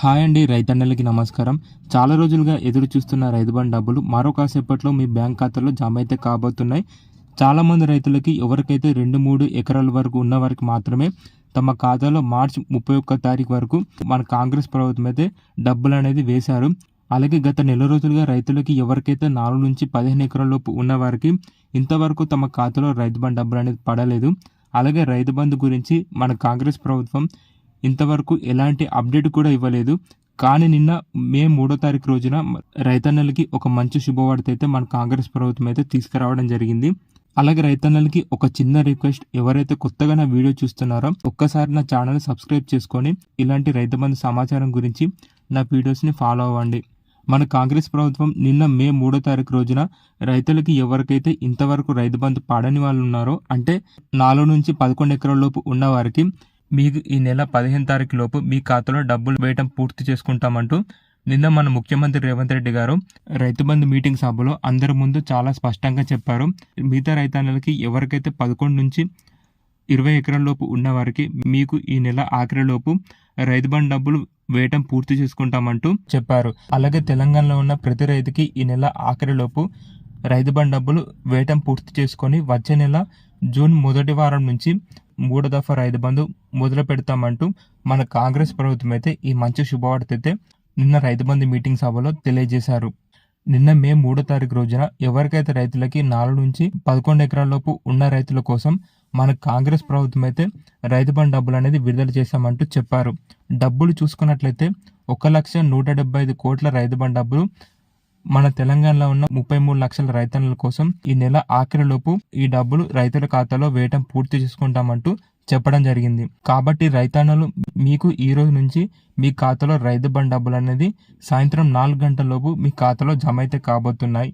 Hi అండి రైతన్నలకి నమస్కారం. చాలా రోజులుగా ఎదురు చూస్తున్న రైతు బంధు డబ్బులు మరో కాసేపట్లో మీ బ్యాంక్ ఖాతాలో జమ అయితే కాబోతున్నాయి. చాలామంది రైతులకి ఎవరికైతే రెండు మూడు ఎకరాల వరకు ఉన్న వారికి మాత్రమే తమ ఖాతాలో మార్చి ముప్పై ఒక్క తారీఖు వరకు మన కాంగ్రెస్ ప్రభుత్వం అయితే డబ్బులు అనేది వేశారు. అలాగే గత నెల రోజులుగా రైతులకి ఎవరికైతే నాలుగు నుంచి పదిహేను ఎకరాల లోపు ఉన్న వారికి ఇంతవరకు తమ ఖాతాలో రైతు బంధు డబ్బులు అనేది పడలేదు. అలాగే రైతు బంధు గురించి మన కాంగ్రెస్ ప్రభుత్వం ఇంతవరకు ఎలాంటి అప్డేట్ కూడా ఇవ్వలేదు. కానీ నిన్న మే మూడో తారీఖు రోజున రైతన్నలకి ఒక మంచి శుభవార్త అయితే మన కాంగ్రెస్ ప్రభుత్వం అయితే తీసుకురావడం జరిగింది. అలాగే రైతన్నలకి ఒక చిన్న రిక్వెస్ట్ ఎవరైతే కొత్తగా నా వీడియో చూస్తున్నారో ఒక్కసారి నా ఛానల్ సబ్స్క్రైబ్ చేసుకొని ఇలాంటి రైతు బంధు సమాచారం గురించి నా వీడియోస్ని ఫాలో అవ్వండి. మన కాంగ్రెస్ ప్రభుత్వం నిన్న మే మూడో తారీఖు రోజున రైతులకి ఎవరికైతే ఇంతవరకు రైతు బంధు పాడని వాళ్ళు ఉన్నారో అంటే నాలుగు నుంచి పదకొండు ఎకరాల లోపు ఉన్న వారికి మీకు ఈ నెల పదిహేను తారీఖు లోపు మీ ఖాతాలో డబ్బులు వేయటం పూర్తి చేసుకుంటామంటూ నిన్న మన ముఖ్యమంత్రి రేవంత్ రెడ్డి గారు రైతు బంధు మీటింగ్ సభలో అందరి ముందు చాలా స్పష్టంగా చెప్పారు. మిగతా రైతన్నలకి ఎవరికైతే పదకొండు నుంచి ఇరవై ఎకరాల లోపు ఉన్నవారికి మీకు ఈ నెల ఆఖరి లోపు రైతు బంధు డబ్బులు వేయటం పూర్తి చేసుకుంటామంటూ చెప్పారు. అలాగే తెలంగాణలో ఉన్న ప్రతి రైతుకి ఈ నెల ఆఖరి లోపు రైతు బంధు డబ్బులు వేయటం పూర్తి చేసుకొని వచ్చే నెల జూన్ మొదటి వారం నుంచి మూడో దఫా రైతు బంధు మొదలు పెడతామంటూ మన కాంగ్రెస్ ప్రభుత్వం అయితే ఈ మంచి శుభవార్త అయితే నిన్న రైతు బంధు మీటింగ్ సభలో తెలియజేశారు. నిన్న మే మూడో తారీఖు రోజున ఎవరికైతే రైతులకి నాలుగు నుంచి పదకొండు ఎకరాల లోపు ఉన్న రైతుల కోసం మన కాంగ్రెస్ ప్రభుత్వం అయితే రైతు బంధు డబ్బులు అనేది విడుదల చేశామంటూ చెప్పారు. డబ్బులు చూసుకున్నట్లయితే ఒక లక్ష నూట డెబ్బై ఐదు కోట్ల రైతు బంధు డబ్బులు మన తెలంగాణలో ఉన్న ముప్పై మూడు లక్షల రైతన్నుల కోసం ఈ నెల ఆఖరిలోపు ఈ డబ్బులు రైతుల ఖాతాలో వేయటం పూర్తి చేసుకుంటామంటూ చెప్పడం జరిగింది. కాబట్టి రైతన్నలు మీకు ఈ రోజు నుంచి మీ ఖాతాలో రైతు బండ్ డబ్బులు అనేది సాయంత్రం నాలుగు గంటల లోపు మీ ఖాతాలో జమ అయితే కాబోతున్నాయి.